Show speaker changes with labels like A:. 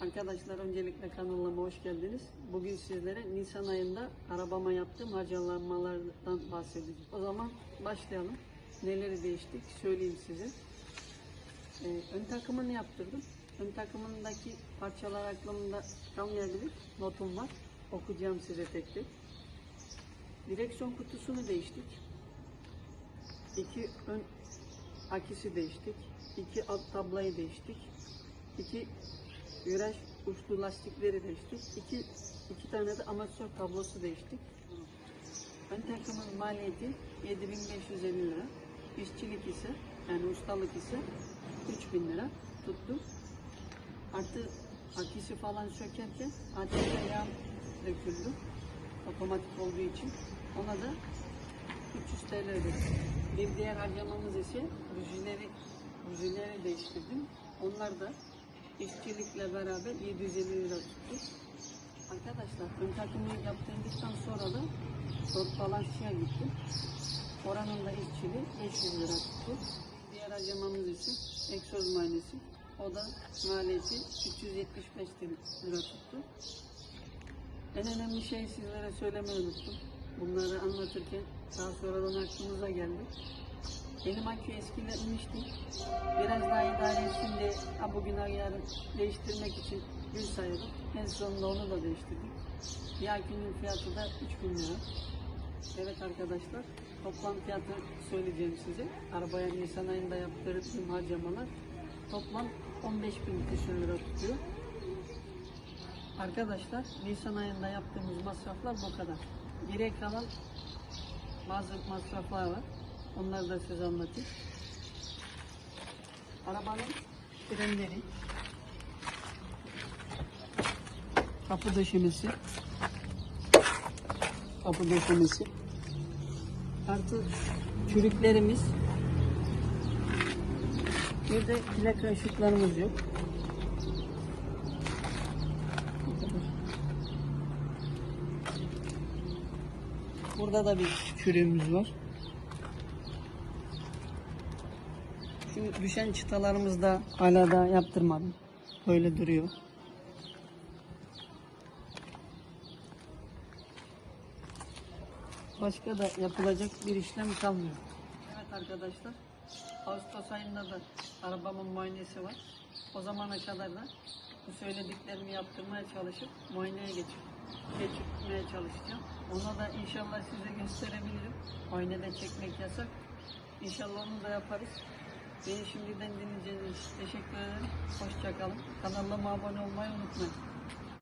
A: Arkadaşlar öncelikle kanalıma hoş geldiniz. Bugün sizlere Nisan ayında arabama yaptığım harcamalardan bahsedeceğim. O zaman başlayalım. Neleri değiştik söyleyeyim size. Ee, ön takımını yaptırdım. Ön takımındaki parçalar aklımda kalmayabilir. Notum var. Okuyacağım size tek tek. Direksiyon kutusunu değiştik. İki ön akisi değiştik. İki alt tablayı değiştik. İki viraj uçlu lastikleri değiştik. İki, iki tane de amatör tablosu değiştik. Ön takımın maliyeti 7550 lira. İşçilik ise yani ustalık ise 3000 lira tuttu. Artı akisi falan sökerken ateşe yağ döküldü. Otomatik olduğu için. Ona da 300 TL ödedim. Bir diğer harcamamız ise bujileri, bujileri değiştirdim. Onlar da işçilikle beraber 750 lira tuttu. Arkadaşlar ön takımı yaptırdıktan sonra da dört balansçıya gittim. Oranın da işçiliği 500 lira tuttu. Diğer harcamamız ise egzoz muayenesi. O da maliyeti 375 lira tuttu. En önemli şey sizlere söylemeyi unuttum. Bunları anlatırken daha sonradan aklımıza geldi. Benim akü eskilenmişti. Biraz daha idare etsin diye ha bugün yarın değiştirmek için gün sayıyorduk. En sonunda onu da değiştirdik. Bir akünün fiyatı da 3000 lira. Evet arkadaşlar toplam fiyatı söyleyeceğim size. Arabaya Nisan ayında yaptırdığım harcamalar toplam 15 bin küsur lira tutuyor. Arkadaşlar Nisan ayında yaptığımız masraflar bu kadar. Geriye kalan bazı masraflar var. Onları da size anlatayım. Arabanın frenleri, kapı döşemesi, kapı döşemesi, artı çürüklerimiz, bir de plaka ışıklarımız yok. Burada da bir çürüğümüz var. Şu düşen çıtalarımız da hala da yaptırmadım. Böyle duruyor. Başka da yapılacak bir işlem kalmıyor. Evet arkadaşlar. Ağustos ayında da arabamın muayenesi var. O zamana kadar da bu söylediklerimi yaptırmaya çalışıp muayeneye geçip geçirmeye çalışacağım. Ona da inşallah size gösterebilirim. Muayenede çekmek yasak. İnşallah onu da yaparız. Beni şimdiden dinleyeceğiniz için teşekkür ederim. Hoşçakalın. Kanalıma abone olmayı unutmayın.